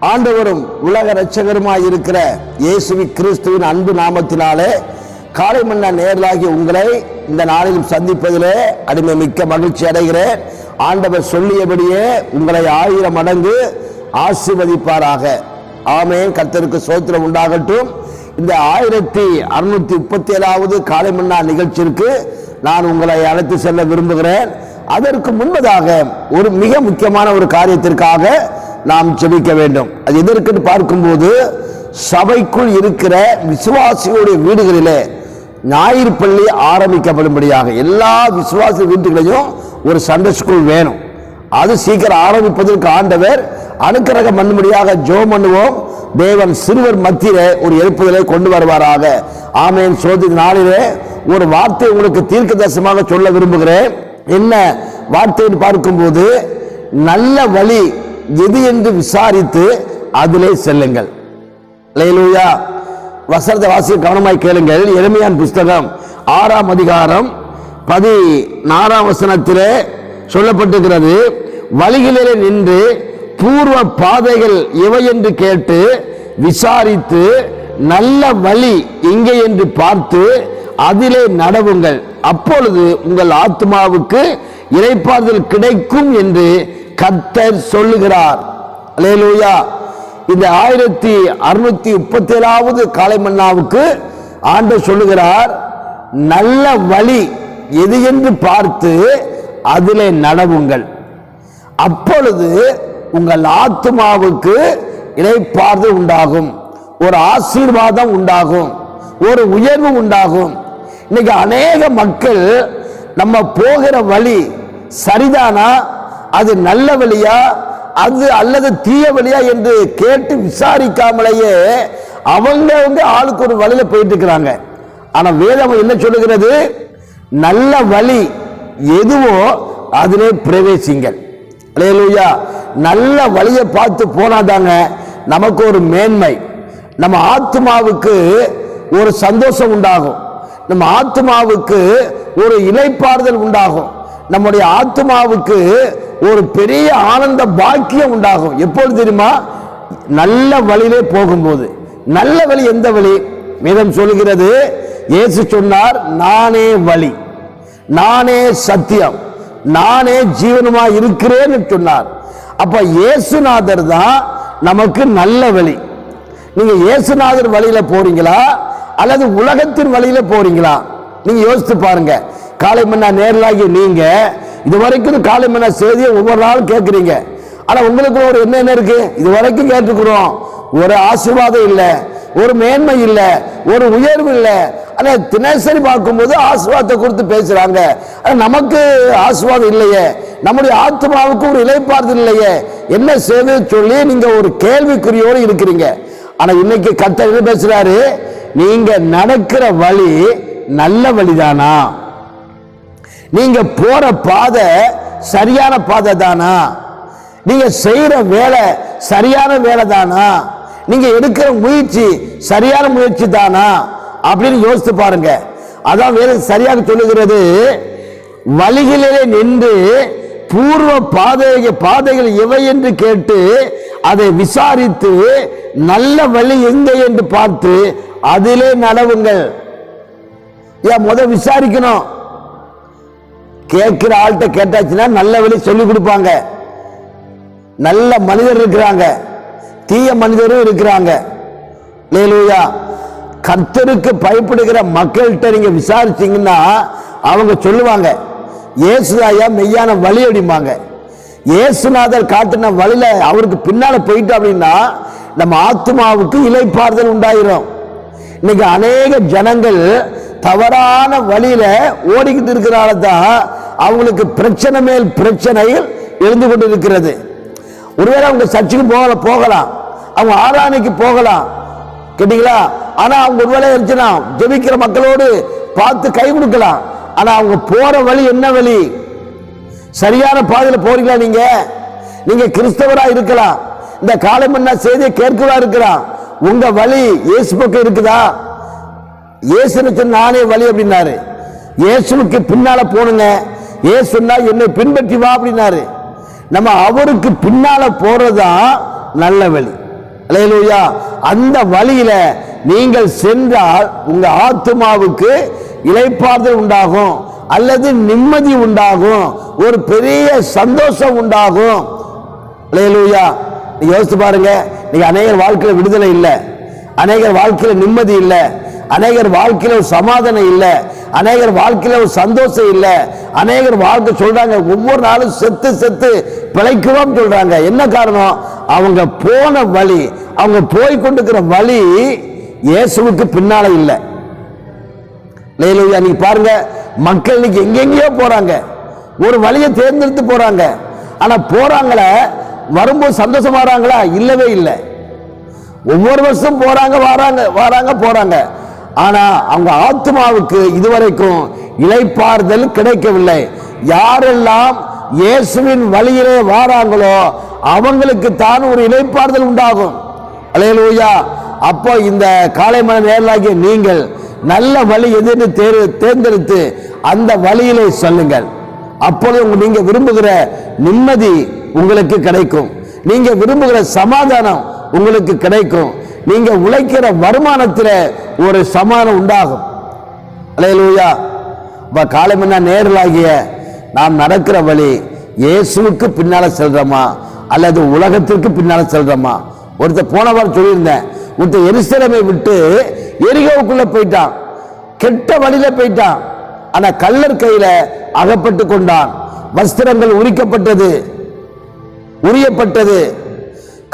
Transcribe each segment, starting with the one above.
ஆண்டவரும் உலக ரட்சகருமாய் இருக்கிற இயேசுவி கிறிஸ்துவின் அன்பு நாமத்தினாலே காலை மன்னா நேரலாகி உங்களை இந்த நாளிலும் சந்திப்பதிலே அடிமை மிக்க மகிழ்ச்சி அடைகிறேன். ஆண்டவர் சொல்லியபடியே உங்களை ஆயிரம் மடங்கு ஆசிர்வதிப்பாராக. ஆமென். கர்த்தருக்கு சோத்திரம் உண்டாகட்டும். இந்த ஆயிரத்தி அறுநூத்தி முப்பத்தி ஏழாவது காலை மன்னா நிகழ்ச்சிக்கு நான் உங்களை அழைத்து செல்ல விரும்புகிறேன். அதற்கு முன்பதாக ஒரு மிக முக்கியமான ஒரு காரியத்திற்காக நாம் ஜெபிக்க வேண்டும். அது எதற்குன்னு பார்க்கும்போது சபைக்குள் இருக்கிற விசுவாசிகளுடைய வீடுகளிலே ஞாயிறு பள்ளி ஆரம்பிக்கப்படும்படியாக எல்லா விசுவாசி வீட்டுகளையும் ஒரு சண்டே ஸ்கூல் வேணும். அது சீக்கிரம் ஆரம்பிப்பதற்கு ஆண்டவர் அனுக்கிரகம் பண்ணும்படியாக ஜோ பண்ணுவோம். தேவன் சிறுவர் மத்தியில ஒரு எழுப்புதலை கொண்டு வருவாராக. ஆமேன். சோதி நாளிலே ஒரு வார்த்தை உங்களுக்கு தீர்க்க தரிசனமாக சொல்ல விரும்புகிறேன். என்ன? வார்த்தைன்னு பார்க்கும்போது நல்ல வழி எது என்று விசாரித்து அதிலே செல்லுங்கள். லேலூயா வசனத்தை வாசி கவனமாய் கேளுங்கள். எளிமையான் புஸ்தகம் ஆறாம் அதிகாரம் பதினாறாம் வசனத்திலே சொல்லப்பட்டிருக்கிறது வழிகளிலே நின்று பூர்வ பாதைகள் இவை என்று கேட்டு விசாரித்து நல்ல வழி இங்கே என்று பார்த்து அதிலே நடவுங்கள். அப்பொழுது உங்கள் ஆத்மாவுக்கு இறைப்பாறுதல் கிடைக்கும் என்று கத்தர் சொல்லுகிறார். அலேலூயா இந்த ஆயிரத்தி அறுநூத்தி முப்பத்தி ஏழாவது காலை மன்னாவுக்கு ஆண்டு சொல்லுகிறார் நல்ல வழி எது என்று பார்த்து அதிலே நடவுங்கள். அப்பொழுது உங்கள் ஆத்மாவுக்கு இணைப்பார்வை உண்டாகும் ஒரு ஆசீர்வாதம் உண்டாகும் ஒரு உயர்வு உண்டாகும். இன்னைக்கு அநேக மக்கள் நம்ம போகிற வழி சரிதானா? அது நல்ல வழியா அது அல்லது தீய வழியா என்று கேட்டு விசாரிக்காமலேயே அவங்க வந்து ஆளுக்கு ஒரு வழியில போயிட்டு இருக்கிறாங்க ஆனா வேதம் என்ன சொல்லுகிறது? நல்ல வழி எதுவோ அதிலே பிரவேசிங்கள். அலையலூயா நல்ல வழியை பார்த்து போனாதாங்க நமக்கு ஒரு மேன்மை. நம்ம ஆத்மாவுக்கு ஒரு சந்தோஷம் உண்டாகும். நம்ம ஆத்மாவுக்கு ஒரு இலைப்பாறுதல் உண்டாகும். நம்முடைய ஆத்மாவுக்கு ஒரு பெரிய ஆனந்த பாக்கியம் உண்டாகும். எப்பொழுது தெரியுமா? நல்ல வழியிலே போகும்போது. நல்ல வழி எந்த வழி? வேதம் சொல்கிறது இயேசு சொன்னார் நானே வழி. நானே சத்தியம். நானே ஜீவனமா இருக்கிறேன்னு சொன்னார். அப்ப இயேசுநாதர் தான் நமக்கு நல்ல வழி. நீங்க இயேசுநாதர் வழியில போறீங்களா? அல்லது உலகத்தின் வழியில போறீங்களா? நீங்க யோசித்து பாருங்க. காலை மன்னா நேரலாகி நீங்க இது வரைக்கும் காலை மன்னா செய்தியை ஒவ்வொரு நாளும் கேட்குறீங்க. ஆனால் உங்களுக்கு ஒரு என்ன இருக்கு? இது வரைக்கும் கேட்டுக்கிறோம். ஒரு ஆசீர்வாதம் இல்லை ஒரு மேன்மை இல்லை ஒரு உயர்வு இல்லை. ஆனால் தினசரி பார்க்கும்போது ஆசீர்வாதத்தை குறித்து பேசுகிறாங்க ஆனால் நமக்கு ஆசீர்வாதம் இல்லையே. நம்முடைய ஆத்மாவுக்கு ஒரு இலைப்பாறுதல் இல்லையே. என்ன செய்வது சொல்லி நீங்கள் ஒரு கேள்விக்குறியோடு இருக்கிறீங்க. ஆனால் இன்னைக்கு கத்த என்ன பேசுகிறாரு நீங்கள் நடக்கிற வழி நல்ல வழிதானா? நீங்க போற பாதை சரியான பாதை தானா? நீங்க செய்யற வேலை சரியான வேலை தானா? நீங்க எடுக்கிற முயற்சி சரியான முயற்சி தானா? அப்படின்னு யோசித்து பாருங்க. அதான் வேறு சரியாக சொல்லுகிறது. வழிகளிலே நின்று பூர்வ பாதை பாதைகள் இவை என்று கேட்டு அதை விசாரித்து நல்ல வழி எங்க என்று பார்த்து அதிலே நடவுங்கள். ஏன் முத விசாரிக்கணும்? கேட்கிற ஆள்கிட்ட கேட்டாச்சுன்னா நல்ல வழி சொல்லி கொடுப்பாங்க. நல்ல மனிதர் இருக்கிறாங்க. தீய மனிதரும் இருக்கிறாங்க. லேலூயா கர்த்தருக்கு பயப்படுகிற மக்கள்கிட்ட நீங்க விசாரிச்சீங்கன்னா அவங்க சொல்லுவாங்க. இயேசுதாயா மெய்யான வழி அப்படிம்பாங்க. இயேசுநாதர் காட்டின வழியில அவருக்கு பின்னால போயிட்டு அப்படின்னா நம்ம ஆத்மாவுக்கு இலைப்பாறுதல் உண்டாயிரும். இன்னைக்கு அநேக ஜனங்கள் தவறான வழியில ஓடிக்கிட்டு இருக்கிறனால தான் அவங்களுக்கு பிரச்சனை மேல் பிரச்சனையில் எழுந்து கொண்டு இருக்கிறது ஒருவேளை அவங்க சர்ச்சுக்கு போகல போகலாம். அவங்க ஆராதனைக்கு போகலாம். கேட்டீங்களா? ஆனா அவங்க ஒருவேளை இருந்துச்சுன்னா ஜெபிக்கிற மக்களோடு பார்த்து கை கொடுக்கலாம். ஆனா அவங்க போற வழி என்ன வழி? சரியான பாதையில் போறீங்களா நீங்க? நீங்க கிறிஸ்தவரா இருக்கலாம். இந்த காலம் என்ன செய்தியை கேட்கவா இருக்கலாம். உங்க வழி இயேசு பக்கம் இருக்குதா? இயேசுனுக்கு நானே வழி அப்படின்னாரு. இயேசுவுக்கு பின்னால போனுங்க ஏசுன்னா என்னை பின்பற்றி வா அப்படின்னாரு. நம்ம அவருக்கு பின்னால போறதா நல்ல வழி. அலையலூயா. அந்த வழியில நீங்கள் சென்றால் உங்க ஆத்மாவுக்கு இளைப்பாறுதல் உண்டாகும் அல்லது நிம்மதி உண்டாகும் ஒரு பெரிய சந்தோஷம் உண்டாகும். அலையலூயா. நீங்க யோசித்து பாருங்க. நீங்க அநேகர் வாழ்க்கையில விடுதலை இல்லை. அநேகர் வாழ்க்கையில நிம்மதி இல்லை. அநேகர் வாழ்க்கையில சமாதானம் இல்லை. அநேகர் வாழ்க்கையில் ஒரு சந்தோஷம் இல்லை. அநேகர் வாழ்க்கை சொல்கிறாங்க ஒவ்வொரு நாளும் செத்து செத்து பிழைக்குவோம் சொல்கிறாங்க என்ன காரணம்? அவங்க போன வழி அவங்க போய் கொண்டிருக்கிற வழி இயேசுவுக்கு பின்னால் இல்லை. லேலூயா நீங்கள் பாருங்க மக்கள் இன்னைக்கு எங்கெங்கேயோ போகிறாங்க ஒரு வழியை தேர்ந்தெடுத்து போகிறாங்க ஆனால் போகிறாங்களே வரும்போது சந்தோஷமா வராங்களா? இல்லவே இல்லை. ஒவ்வொரு வருஷம் போகிறாங்க வராங்க வராங்க போகிறாங்க ஆனா அவங்க ஆத்மாவுக்கு இதுவரைக்கும் இளைப்பாறுதல் கிடைக்கவில்லை. யாரெல்லாம் இயேசுவின் வழியிலே வாராங்களோ அவங்களுக்கு தான் ஒரு இளைப்பாறுதல் உண்டாகும். அலையலூயா. அப்போ இந்த காலை மன நேரலாகிய நீங்கள் நல்ல வழி எதுன்னு தேர் தேர்ந்தெடுத்து அந்த வழியிலே சொல்லுங்கள். அப்பொழுது உங்க- நீங்க விரும்புகிற நிம்மதி உங்களுக்கு கிடைக்கும். நீங்க விரும்புகிற சமாதானம் உங்களுக்கு கிடைக்கும். நீங்க உழைக்கிற வருமானத்தில் ஒரு சமாதானம் உண்டாகும். அலையலூயா. இப்போ காலம் என்ன நேரலாகிய நாம் நடக்கிற வழி இயேசுவுக்கு பின்னால் செல்றோமா? அல்லது உலகத்திற்கு பின்னால் செல்றோமா? ஒருத்தர் போன வாரம் சொல்லியிருந்தேன். ஒருத்தர் எருசலேமை விட்டு எரிகோவுக்குள்ளே போயிட்டான். கெட்ட வழியில் போயிட்டான். ஆனால் கல்லர் கையில் அகப்பட்டு கொண்டான். வஸ்திரங்கள் உரிக்கப்பட்டது உரியப்பட்டது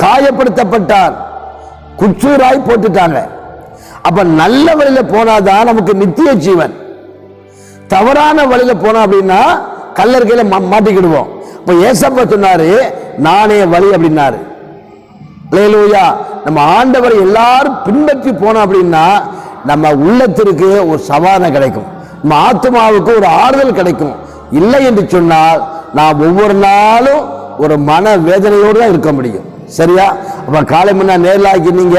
காயப்படுத்தப்பட்டான். குச்சூராய் போட்டுட்டாங்க. அப்ப நல்ல வழியில போனாதான் நமக்கு நித்திய ஜீவன். தவறான வழியில போனோம் அப்படின்னா கல்லர் மா- மாட்டிக்கிடுவோம். இப்ப ஏசப்ப சொன்னாரு நானே வழி அப்படின்னாரு. லேலூயா நம்ம ஆண்டவரை எல்லாரும் பின்பற்றி போனோம் அப்படின்னா நம்ம உள்ளத்திற்கு ஒரு சமாதானம் கிடைக்கும். நம்ம ஆத்மாவுக்கு ஒரு ஆறுதல் கிடைக்கும். இல்லை என்று சொன்னால் நாம் ஒவ்வொரு நாளும் ஒரு மன வேதனையோடு தான் இருக்க முடியும். சரியா? அப்ப காலை முன்னா நேரலாக்கி நீங்க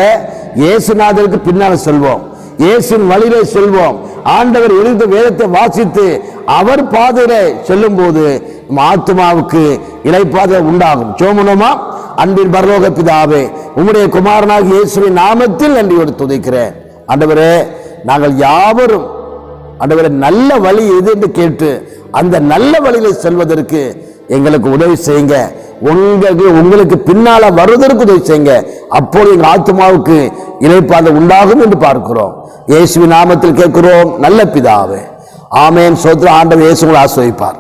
இயேசுநாதருக்கு பின்னால செல்வோம். இயேசுன் வழியிலே செல்வோம். ஆண்டவர் எழுந்த வேதத்தை வாசித்து அவர் பாதையில சொல்லும் போது ஆத்மாவுக்கு இலைப்பாதை உண்டாகும். சோமனமா அன்பின் பரலோக பிதாவே உம்முடைய குமாரனாக இயேசுவின் நாமத்தில் நன்றியோடு துதைக்கிறேன். ஆண்டவரே நாங்கள் யாவரும் ஆண்டவரே நல்ல வழி எது என்று கேட்டு அந்த நல்ல வழியில செல்வதற்கு எங்களுக்கு உதவி செய்யுங்க. உங்களுக்கு உங்களுக்கு பின்னால வருவதற்கு உதவி செய்யுங்க. அப்போது எங்கள் ஆத்மாவுக்கு இலைப்பாதை உண்டாகும் என்று பார்க்கிறோம். இயேசுவின் நாமத்தில் கேட்கிறோம். நல்ல பிதாவே. ஆமேன். சோத்ர ஆண்டவர் இயேசுங்களை ஆசிரியப்பார்